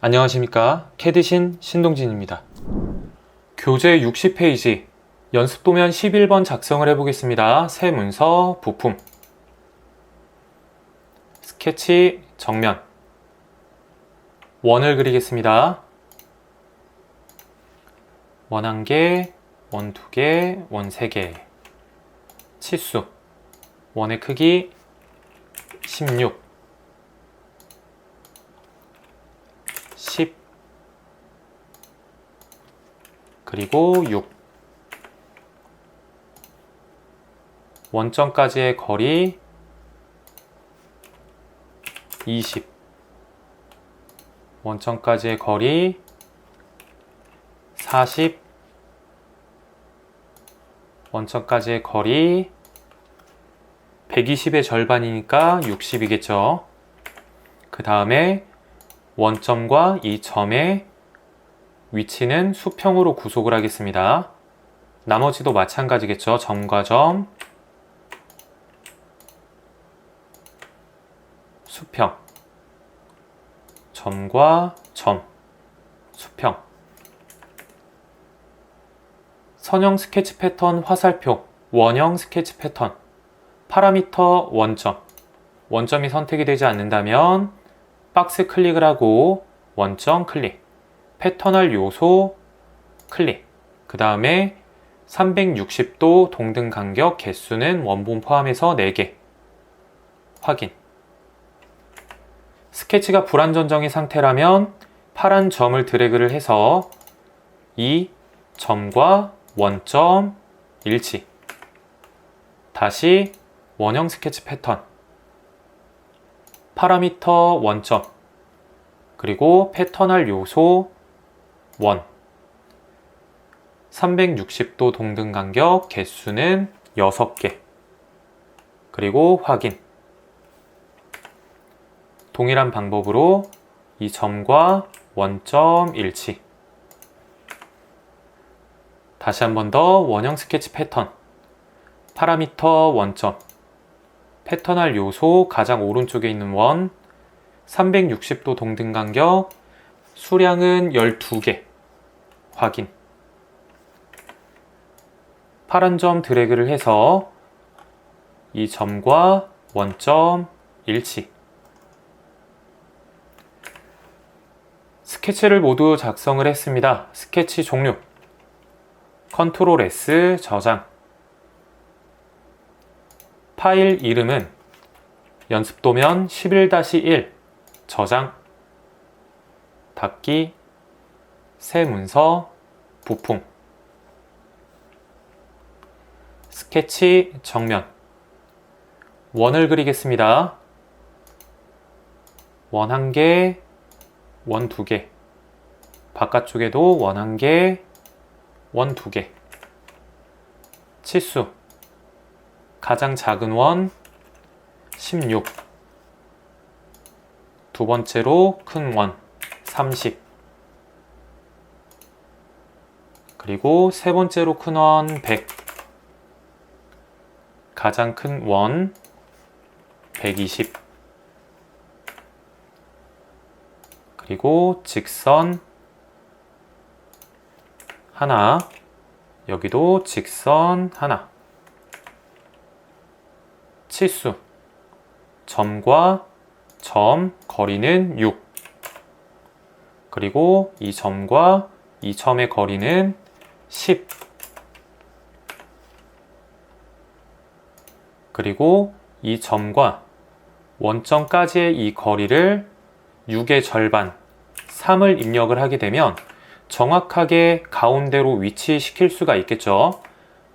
안녕하십니까. 캐드신 신동진입니다. 교재 60페이지 연습도면 11번 작성을 해보겠습니다. 새 문서 부품 스케치 정면 원을 그리겠습니다. 원 한 개, 원 두 개, 원 세 개. 치수 원의 크기 16 10 그리고 6 원점까지의 거리 20 원점까지의 거리 40 원점까지의 거리 120의 절반이니까 60이겠죠. 그 다음에 원점과 이 점의 위치는 수평으로 구속을 하겠습니다. 나머지도 마찬가지겠죠. 점과 점, 수평, 점과 점, 수평. 선형 스케치 패턴 화살표, 원형 스케치 패턴, 파라미터 원점. 원점이 선택이 되지 않는다면 박스 클릭을 하고 원점 클릭, 패턴할 요소 클릭, 그 다음에 360도 동등 간격 개수는 원본 포함해서 4개 확인. 스케치가 불안전정의 상태라면 파란 점을 드래그를 해서 이 점과 원점 일치. 다시 원형 스케치 패턴. 파라미터 원점. 그리고 패턴할 요소 원. 360도 동등 간격 개수는 6개. 그리고 확인. 동일한 방법으로 이 점과 원점 일치. 다시 한 번 더 원형 스케치 패턴. 파라미터 원점. 패턴할 요소 가장 오른쪽에 있는 원. 360도 동등 간격. 수량은 12개. 확인. 파란 점 드래그를 해서 이 점과 원점 일치. 스케치를 모두 작성을 했습니다. 스케치 종료. 컨트롤 S 저장. 파일 이름은 연습도면 11-1 저장. 닫기. 새 문서 부품. 스케치 정면. 원을 그리겠습니다. 원 한 개, 원 두 개. 바깥쪽에도 원 한 개, 원 두 개. 치수. 가장 작은 원 16. 두 번째로 큰 원 30. 그리고 세 번째로 큰 원 100. 가장 큰 원 120. 그리고 직선 하나. 여기도 직선 하나. 치수. 점과 점 거리는 6. 그리고 이 점과 이 점의 거리는 10. 그리고 이 점과 원점까지의 이 거리를 6의 절반, 3을 입력을 하게 되면 정확하게 가운데로 위치시킬 수가 있겠죠.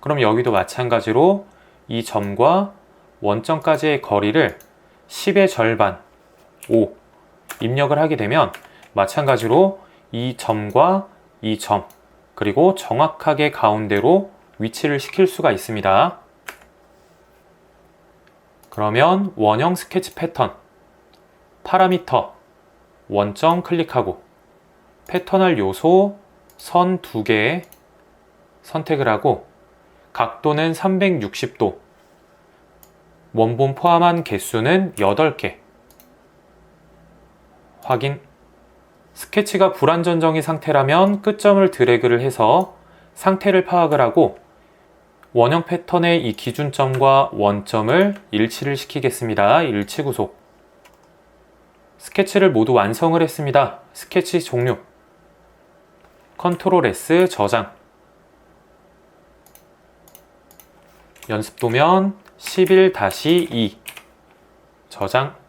그럼 여기도 마찬가지로 이 점과 원점까지의 거리를 10의 절반, 5 입력을 하게 되면 마찬가지로 이 점과 이 점, 그리고 정확하게 가운데로 위치를 시킬 수가 있습니다. 그러면 원형 스케치 패턴, 파라미터, 원점 클릭하고 패턴할 요소 선 두 개 선택을 하고 각도는 360도, 원본 포함한 개수는 8개. 확인. 스케치가 불안전정의 상태라면 끝점을 드래그를 해서 상태를 파악을 하고 원형 패턴의 이 기준점과 원점을 일치를 시키겠습니다. 일치 구속. 스케치를 모두 완성을 했습니다. 스케치 종료. 컨트롤 S 저장. 연습도면 11-2 저장.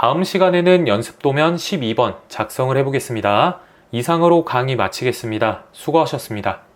다음 시간에는 연습도면 12번 작성을 해보겠습니다. 이상으로 강의 마치겠습니다. 수고하셨습니다.